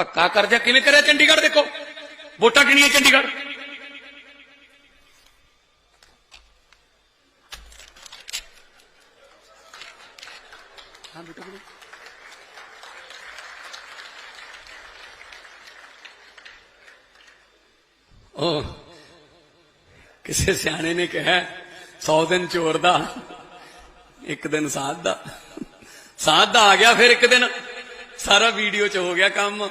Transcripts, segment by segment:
ਧੱਕਾ ਕਰ ਜਾ ਕਿਵੇਂ ਕਰਿਆ ਚੰਡੀਗੜ੍ਹ ਦੇਖੋ ਵੋਟਾਂ ਕਿੰਨੀਆਂ ਚੰਡੀਗੜ੍ਹ ਹਾਂ ਬੇਟਾ ਬੋਲੋ। ਉਹ ਕਿਸੇ ਸਿਆਣੇ ਨੇ ਕਿਹਾ 100 ਦਿਨ ਚੋਰ ਦਾ ਇੱਕ ਦਿਨ ਸਾਧ ਦਾ ਸਾਧ ਦਾ ਆ ਗਿਆ ਫਿਰ ਇੱਕ ਦਿਨ ਸਾਰਾ ਵੀਡੀਓ ਚ ਹੋ ਗਿਆ ਕੰਮ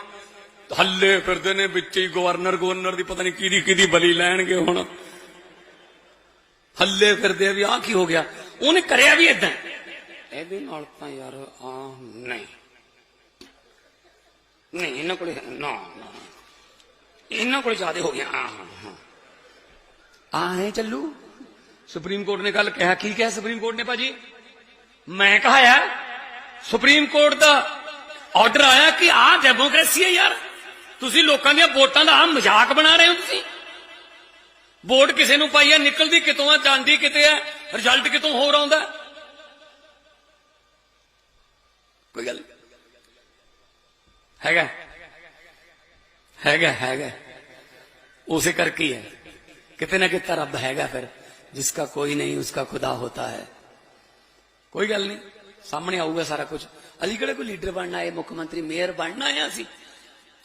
ਹੱਲੇ ਫਿਰਦੇ ਨੇ ਵਿੱਚ ਹੀ ਗਵਰਨਰ ਗਵਰਨਰ ਦੀ ਪਤਾ ਨਹੀਂ ਕਿਹਦੀ ਕਿਹਦੀ ਬਲੀ ਲੈਣਗੇ ਹੁਣ। ਹੱਲੇ ਫਿਰਦੇ ਵੀ ਆਹ ਕੀ ਹੋ ਗਿਆ? ਉਹਨੇ ਕਰਿਆ ਵੀ ਇਦਾਂ ਇਹਦੇ ਨਾਲ ਤਾਂ ਯਾਰ ਆ ਨਹੀਂ। ਨਹੀਂ, ਇਹਨਾਂ ਕੋਲ ਨਾ ਇਹਨਾਂ ਕੋਲ ਜ਼ਿਆਦਾ ਹੋ ਗਿਆ। ਹਾਂ ਆ ਹੈ। ਚੱਲੂ। ਸੁਪਰੀਮ ਕੋਰਟ ਨੇ ਕੱਲ ਕਿਹਾ। ਕੀ ਕਿਹਾ ਸੁਪਰੀਮ ਕੋਰਟ ਨੇ ਭਾਜੀ? ਮੈਂ ਕਹਾਇਆ ਸੁਪਰੀਮ ਕੋਰਟ ਦਾ ਆਰਡਰ ਆਇਆ ਕਿ ਆਹ ਡੈਮੋਕ੍ਰੇਸੀ ਹੈ ਯਾਰ। ਤੁਸੀਂ ਲੋਕਾਂ ਦੀਆਂ ਵੋਟਾਂ ਦਾ ਆ ਮਜ਼ਾਕ ਬਣਾ ਰਹੇ ਹੋ ਤੁਸੀਂ ਵੋਟ ਕਿਸੇ ਨੂੰ ਪਾਈ ਹੈ ਨਿਕਲਦੀ ਕਿਤੋਂ ਆ ਜਾਂਦੀ ਕਿਤੇ ਹੈ ਰਿਜ਼ਲਟ ਕਿਤੋਂ ਹੋਰ ਆਉਂਦਾ ਕੋਈ ਗੱਲ ਨਹੀਂ। ਹੈਗਾ ਹੈਗਾ ਹੈਗਾ ਉਸੇ ਕਰਕੇ ਹੀ ਹੈ ਕਿਤੇ ਨਾ ਕਿਤੇ ਰੱਬ ਹੈਗਾ ਫਿਰ ਜਿਸਕਾ ਕੋਈ ਨਹੀਂ ਉਸਕਾ ਖੁਦਾ ਹੋਤਾ ਹੈ ਕੋਈ ਗੱਲ ਨਹੀਂ ਸਾਹਮਣੇ ਆਊਗਾ ਸਾਰਾ ਕੁਝ ਅਲੀ ਕਿਹੜਾ ਕੋਈ ਲੀਡਰ ਬਣਨਾ ਹੈ ਮੁੱਖ ਮੰਤਰੀ ਮੇਅਰ ਬਣਨਾ ਹੈ ਅਸੀਂ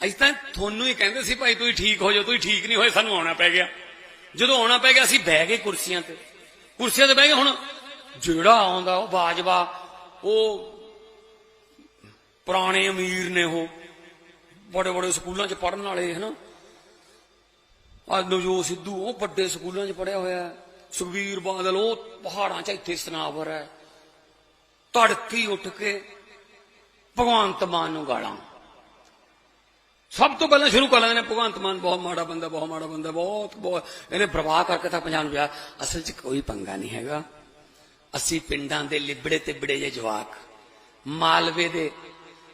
ਅਸੀਂ ਤਾਂ ਤੁਹਾਨੂੰ ਹੀ ਕਹਿੰਦੇ ਸੀ, ਭਾਈ ਤੁਸੀਂ ਠੀਕ ਹੋ ਜਾਓ, ਤੁਸੀਂ ਠੀਕ ਨਹੀਂ ਹੋਏ, ਸਾਨੂੰ ਆਉਣਾ ਪੈ ਗਿਆ। ਜਦੋਂ ਆਉਣਾ ਪੈ ਗਿਆ, ਅਸੀਂ ਬਹਿ ਗਏ ਕੁਰਸੀਆਂ ਤੇ। ਕੁਰਸੀਆਂ ਤੇ ਬਹਿ ਗਏ, ਹੁਣ ਜਿਹੜਾ ਆਉਂਦਾ, ਉਹ ਬਾਜਵਾ, ਉਹ ਪੁਰਾਣੇ ਅਮੀਰ ਨੇ ਉਹ ਬੜੇ ਬੜੇ ਸਕੂਲਾਂ 'ਚ ਪੜਨ ਵਾਲੇ, ਹਨਾ? ਅੱਜ ਨਵਜੋਤ ਸਿੱਧੂ, ਉਹ ਵੱਡੇ ਸਕੂਲਾਂ 'ਚ ਪੜਿਆ ਹੋਇਆ ਹੈ। ਸੁਖਬੀਰ ਬਾਦਲ, ਉਹ ਪਹਾੜਾਂ 'ਚ ਇੱਥੇ ਸਨਾਵਰ ਹੈ। ਤੜਕੀ ਉੱਠ ਕੇ ਭਗਵੰਤ ਮਾਨ ਨੂੰ ਗਾਲਾਂ। ਸਭ ਤੋਂ ਪਹਿਲਾਂ ਸ਼ੁਰੂ ਕਰ ਲੈਂਦੇ ਨੇ, ਭਗਵੰਤ ਮਾਨ ਬਹੁਤ ਮਾੜਾ ਬੰਦਾ, ਬਹੁਤ ਮਾੜਾ ਬੰਦਾ, ਬਹੁਤ ਬਹੁਤ। ਇਹਨੇ ਪ੍ਰਵਾਹ ਕਰਕੇ ਤਾਂ ਪੰਜਾਬ ਨੂੰ ਪਿਆ ਅਸਲ 'ਚ ਕੋਈ ਪੰਗਾ ਨਹੀਂ ਹੈਗਾ। ਅਸੀਂ ਪਿੰਡਾਂ ਦੇ ਲਿਬੜੇ ਤੇ ਬਿੜੇ ਜੇ ਜਵਾਕ। ਮਾਲਵੇ ਦੇ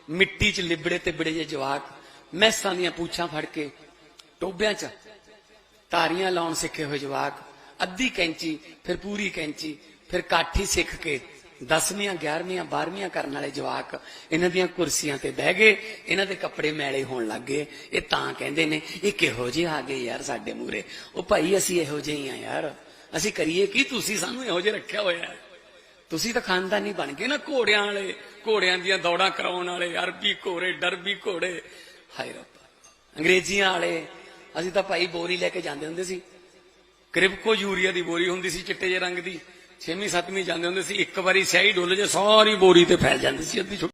ਮਿੱਟੀ 'ਚ ਲਿਬੜੇ ਤੇ ਬਿੜੇ ਜੇ ਜਵਾਕ। ਮੈਸਾਂ ਦੀਆਂ ਪੂਛਾਂ ਫੜ ਕੇ ਟੋਬਿਆਂ 'ਚ ਤਾਰੀਆਂ ਲਾਉਣ ਸਿੱਖੇ ਹੋਏ ਜਵਾਕ। ਅੱਧੀ ਕੈਂਚੀ, ਫਿਰ ਪੂਰੀ ਕੈਂਚੀ, ਫਿਰ ਕਾਠੀ ਸਿੱਖ ਕੇ 10ਵੀਆਂ 11ਵੀਆਂ 12ਵੀਆਂ ਕਰਨ ਵਾਲੇ ਜਵਾਕ ਇਹਨਾਂ ਦੀਆਂ ਕੁਰਸੀਆਂ ਤੇ ਬਹਿ ਗਏ, ਇਹਨਾਂ ਦੇ ਕੱਪੜੇ ਮੈਲੇ ਹੋਣ ਲੱਗ ਗਏ। ਇਹ ਤਾਂ ਕਹਿੰਦੇ ਨੇ, ਇਹ ਕਿਹੋ ਜਿਹੇ ਆ ਗਏ ਯਾਰ ਸਾਡੇ ਮੂਰੇ ਉਹ ਭਾਈ ਅਸੀਂ ਇਹੋ ਜਿਹੇ ਹੀ ਆ ਯਾਰ। ਅਸੀਂ ਕਰੀਏ ਕੀ? ਤੁਸੀਂ ਸਾਨੂੰ ਇਹੋ ਜਿਹੇ ਰੱਖਿਆ ਹੋਇਆ ਹੈ। ਤੁਸੀਂ ਤਾਂ ਖਾਨਦਾਨੀ ਬਣ ਗਏ ਨਾ ਘੋੜਿਆਂ ਵਾਲੇ, ਘੋੜਿਆਂ ਦੀਆਂ ਦੌੜਾਂ ਕਰਾਉਣ ਵਾਲੇ, ਅਰਬੀ ਘੋੜੇ, ਡਰਬੀ ਘੋੜੇ। ਹਾਏ ਰੱਬਾ। ਅੰਗਰੇਜ਼ੀਆਂ ਵਾਲੇ, ਅਸੀਂ ਤਾਂ ਭਾਈ ਬੋਰੀ ਲੈ ਕੇ ਜਾਂਦੇ ਹੁੰਦੇ ਸੀ। ਕ੍ਰਿਪਕੋ ਯੂਰੀਆ ਦੀ ਬੋਰੀ ਹੁੰਦੀ ਸੀ ਚਿੱਟੇ ਜਿਹੇ ਰੰਗ ਦੀ। 6ਵੀਂ 7ਵੀਂ ਜਾਂਦੇ ਹੁੰਦੇ ਸੀ, ਇੱਕ ਵਾਰੀ ਸਿਆਹੀ ਡੁੱਲ ਜੇ, ਸਾਰੀ ਬੋਰੀ ਤੇ ਫੈਲ ਜਾਂਦੀ ਸੀ ਅੱਧੀ ਛੁੱਟੀ।